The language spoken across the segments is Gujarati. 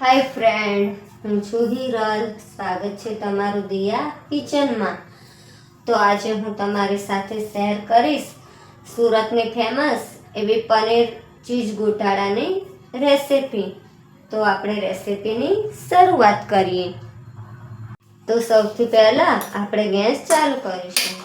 હાય ફ્રેન્ડ હું છું હિરલ. સ્વાગત છે તમારું દિયા કિચનમાં. તો આજે હું તમારી સાથે શેર કરીશ સુરતની ફેમસ એવી પનીર ચીઝ ગોટાળાની રેસિપી તો આપણે રેસિપીની શરૂઆત કરીએ. તો સૌથી પહેલાં આપણે ગેસ ચાલુ કરીશું.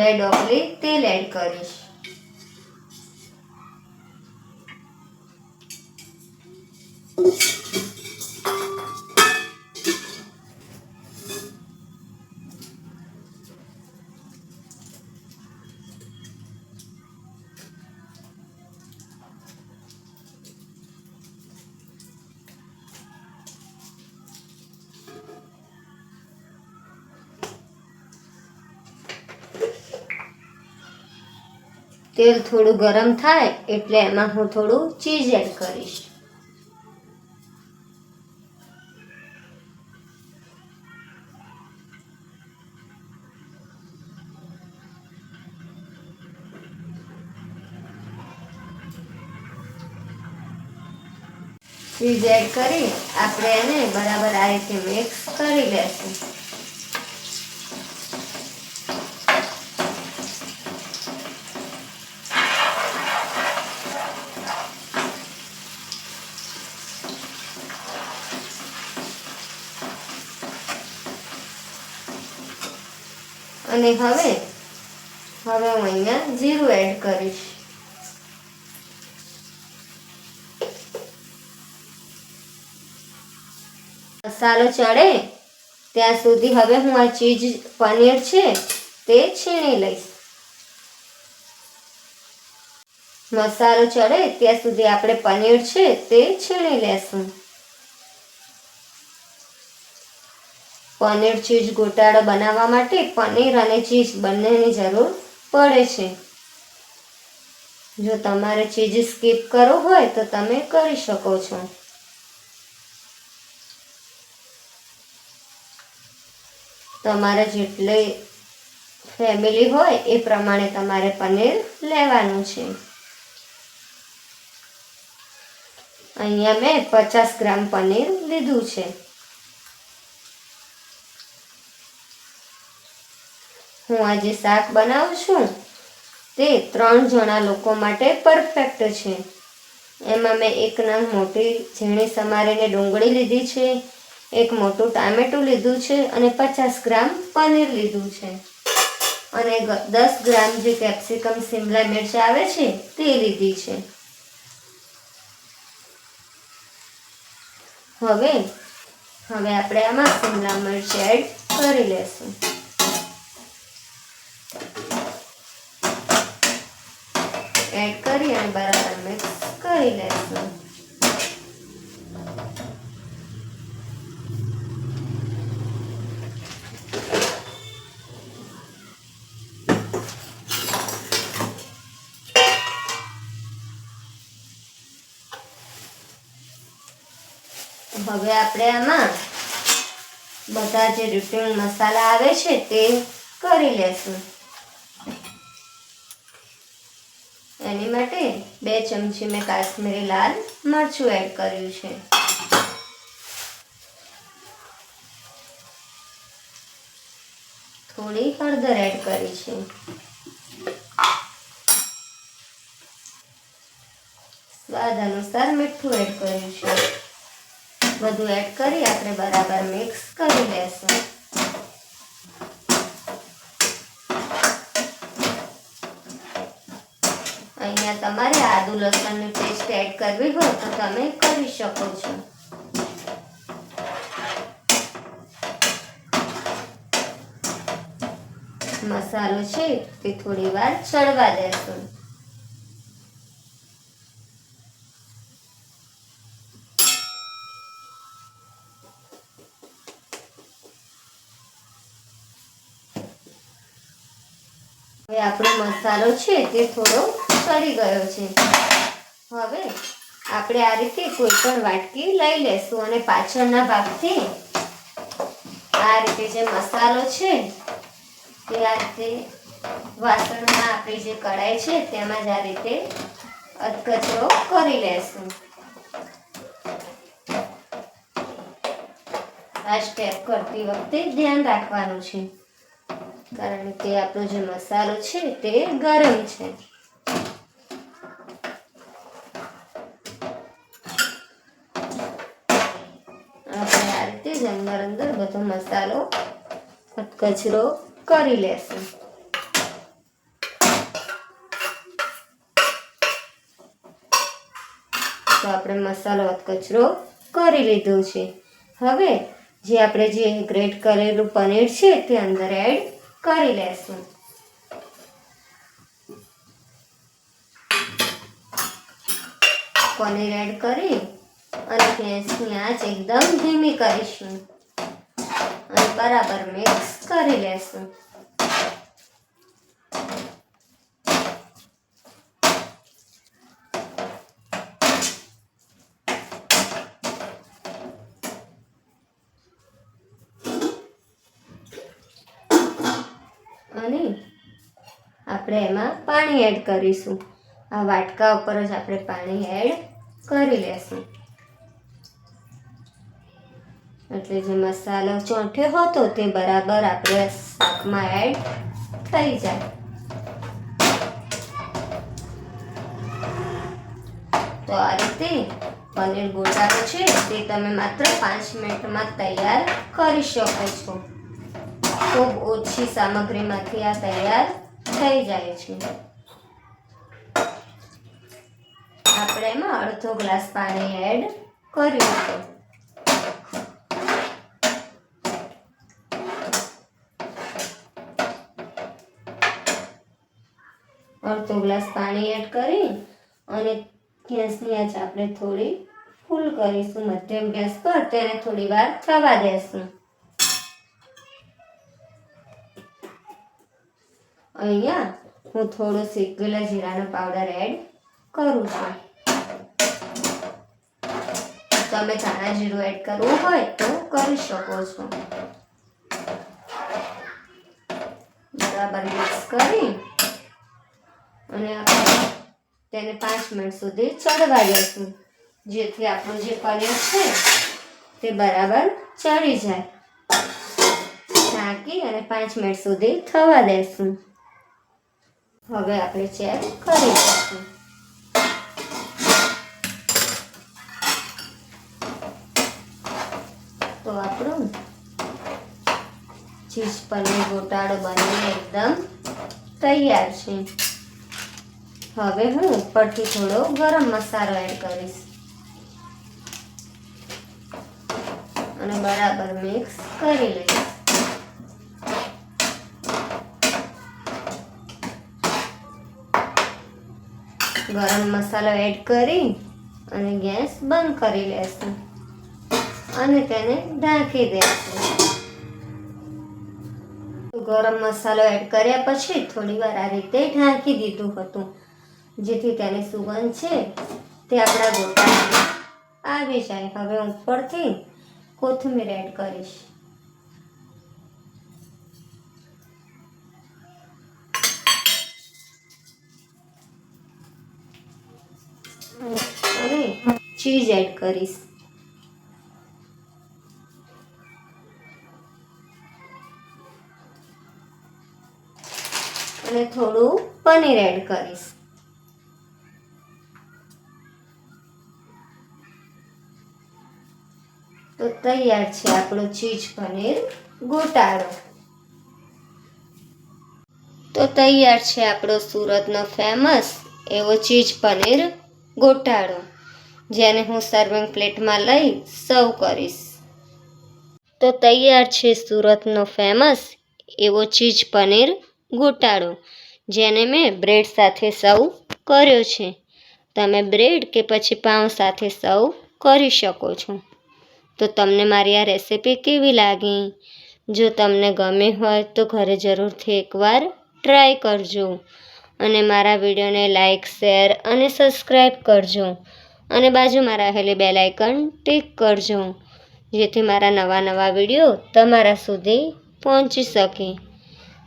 બે ડોકલી તેલ એડ કરીશ. તેલ થોડું ગરમ થાય એટલે એમાં હું થોડું ચીઝ એડ કરીશ. ચીઝ એડ કરી, આપણે એને બરાબર આ રીતે મિક્સ કરી લેશું. અને હવે હવે હું અહીંયા જીરું એડ કરીશ. મસાલો ચડે, ત્યાં સુધી હવે હું આ ચીજ પનીર છે તે છીણી લઈશ. મસાલો ચડે, ત્યાં સુધી આપણે પનીર છે તે છીણી લેશું. પનીર ચીઝ ગોટાળો બનાવવા માટે પનીર અને ચીઝ બંનેની જરૂર પડે છે. જો તમારે ચીઝ સ્કીપ કરવું હોય તો તમે કરી શકો છો. તમારે જેટલી ફેમિલી હોય એ પ્રમાણે તમારે પનીર લેવાનું છે. અહીંયા મેં પચાસ ગ્રામ પનીર લીધું છે. હું આજે શાક બનાવું છું? તે ત્રણ જણા લોકો માટે પરફેક્ટ છે. એમાં મેં એક નંગ મોટી ઝીણી સમારીને ડુંગળી લીધી છે, એક મોટું ટામેટું લીધું છે અને પચાસ ગ્રામ પનીર લીધું છે. અને દસ ગ્રામ જે કેપ્સિકમ, સિમલા મિર્ચ આવે છે, તે લીધી છે. હવે હવે આપણે આમાં સિમલા મિર્ચ એડ કરી લેશું. એડ કરી અને બરાબર મિક્સ કરી લઈશું હવે આપણે આમાં બધા જે રૂટીન મસાલા આવે છે તે કરી લેશું. એની માટે બે ચમચી મેં કાશ્મીરી લાલ મરચું એડ કર્યું છે. થોડી હળદર એડ કરી છે. સ્વાદ અનુસાર મીઠું એડ કર્યું છે. બધું એડ કરી આપણે બરાબર મિક્સ કરી લેશું. અહીંયા તમારે આદુ લસણની પેસ્ટ એડ કરવી હોય તો તમે કરી શકો છો. મસાલો છે તે થોડી વાર ચડવા દેશું. હવે આપણો મસાલો છે તે થોડો ચડી ગયો છે. હવે આપણે આ રીતે કોઈ પણ વાટકી લઈ લેશું અને પાછળના ભાગથી આ રીતે જે મસાલો છે તે આ રીતે વાસણમાં આપણી જે કઢાઈ છે, તેમાં જ આ રીતે અધકચરો કરી લેશું. આ સ્ટેપ કરતી વખતે ધ્યાન રાખવાનું છે. કારણ કે આપણો જે મસાલો છે, તે ગરમ છે. આપણે આ રીતે જ અંદર અંદર બધો મસાલો કચરો કરી લેશું. તો આપણે મસાલો કચરો કરી લીધો છે. હવે જે આપણે જે ગ્રેટ કરેલું પનીર છે તે અંદર એડ કરી લેશું. પનીર એડ કરી અને ગેસની આંચ એકદમ ધીમી કરીશું. અને બરાબર મિક્સ કરી લેશું. અને આપણે એમાં પાણી એડ કરીશું. આ વાટકા ઉપર જ આપણે પાણી એડ કરી લેશું. એટલે જે મસાલો ચોંઠ્યો હતો તે બરાબર આપણે શાકમાં એડ થઈ જાય. તો આ રીતે પનીર ગોટાળો છે તે તમે માત્ર પાંચ મિનિટમાં તૈયાર કરી શકો છો. ખૂબ ઓછી સામગ્રીમાંથી આ તૈયાર થઈ જાય છે. આપણે એમાં અડધો ગ્લાસ પાણી એડ કર્યું છે અડધો ગ્લાસ પાણી એડ કરી અને ગેસની આંચ આપણે થોડી ફૂલ કરીશું. મધ્યમ ગેસ પર તેને થોડી વાર થવા દેશું. અહીંયા હું થોડો શેકેલા જીરાનો પાવડર એડ કરું છું. તમે ધાણા જીરું એડ કરવું હોય તો કરી શકો છો. બરાબર મિક્સ કરી અને તેને પાંચ મિનિટ સુધી ચડવા દઈશું. જેથી આપણું જે પનીર છે તે બરાબર ચડી જાય. ઢાંકી અને પાંચ મિનિટ સુધી થવા દઈશું. હવે આપણે ચેક કરી દઈશું તો આપણું ચીઝ પનીર ગોટાળો બનીને એકદમ તૈયાર છે. હવે હું ઉપરથી થોડો ગરમ મસાલો એડ કરીશ. અને બરાબર મિક્સ કરી લઈશ. ગરમ મસાલો એડ કરી અને ગેસ બંધ કરી લેશું. અને તેને ઢાંકી દેશું. ગરમ મસાલો એડ કર્યા પછી થોડી વાર આ રીતે ઢાંકી દીધું હતું. જેથી તેની સુગંધ છે તે આપણા ગોટા આવી જાય. હવે હું ઉપરથી કોથમીર એડ કરીશ. અને ચીઝ એડ કરીશ. અને થોડું પનીર એડ કરીશ. તો તૈયાર છે આપણો ચીઝ પનીર ગોટાળો. તો તૈયાર છે આપણો સુરતનો ફેમસ એવો ચીઝ પનીર ગોટાળો, જેને હું સર્વિંગ પ્લેટમાં લઈ સર્વ કરીશ. તો તૈયાર છે સુરતનો ફેમસ એવો ચીઝ પનીર ગોટાળો, જેને મેં બ્રેડ સાથે સર્વ કર્યો છે. તમે બ્રેડ કે પછી પાઉં સાથે સર્વ કરી શકો છો. તો તમને મારી આ રેસિપી કેવી લાગી? જો તમને ગમે હોય તો ઘરે જરૂરથી એકવાર ટ્રાય કરજો. અને મારા વિડીયોને લાઇક શેર અને સબસ્ક્રાઈબ કરજો. અને બાજુમાં રહેલી બેલાઇકન ટિક કરજો, જેથી મારા નવા નવા વીડિયો તમારા સુધી પહોંચી શકે.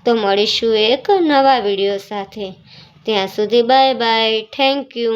તો મળીશું એક નવા વીડિયો સાથે. ત્યાં સુધી બાય બાય થેન્ક યુ